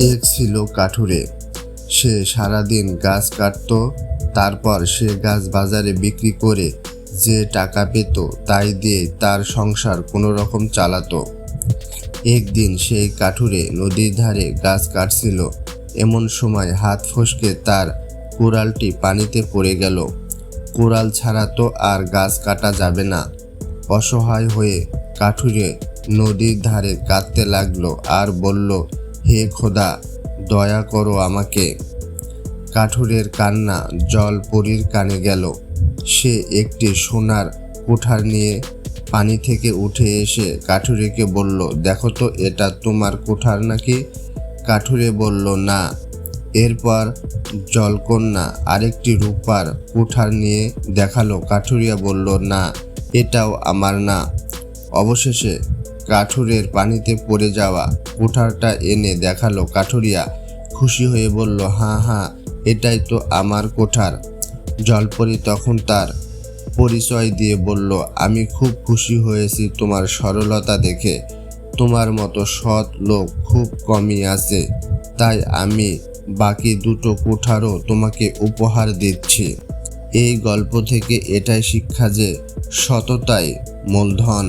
এক ছিল কাঠুরে। সে সারাদিন গাছ কাটতো, তারপর সে গাছ বাজারে বিক্রি করে যে টাকা পেত তাই দিয়ে তার সংসার কোনো রকম চালাতো। একদিন সেই কাঠুরে নদীর ধারে গাছ কাটছিল। এমন সময় হাত ফসকে তার কুড়ালটি পানিতে পড়ে গেল। কুড়াল ছাড়া তো আর গাছ কাটা যাবে না। অসহায় হয়ে কাঠুরে নদীর ধারে কাঁদতে লাগল আর বলল হে খোদা, দয়া করো আমাকে। কাঠুরের কান্না জল পরীর কানে গেল। সে একটি সোনার কুঠার নিয়ে পানি থেকে উঠে এসে কাঠুরিকে বলল, দেখো তো, এটা তোমার কুঠার নাকি? কাঠুরে বলল, না। এরপর জলকন্যা আরেকটি রূপার কুঠার নিয়ে দেখাল। কাঠুরিয়া বলল, না, এটাও আমার না। অবশেষে কাঠুরের পানিতে পড়ে যাওয়া কুঠারটা এনে দেখাল কাঠুরিয়া। খুশি হয়ে বলল হ্যাঁ হ্যাঁ এটাই তো আমার কোঠার। জলপরি তখন তার পরিচয় দিয়ে বলল, আমি খুব খুশি হয়েছি তোমার সরলতা দেখে। তোমার মতো সৎ লোক খুব কমই আছে। তাই আমি বাকি দুটো কোঠারও তোমাকে উপহার দিচ্ছি। এই গল্প থেকে এটাই শিক্ষা যে সততাই মূলধন।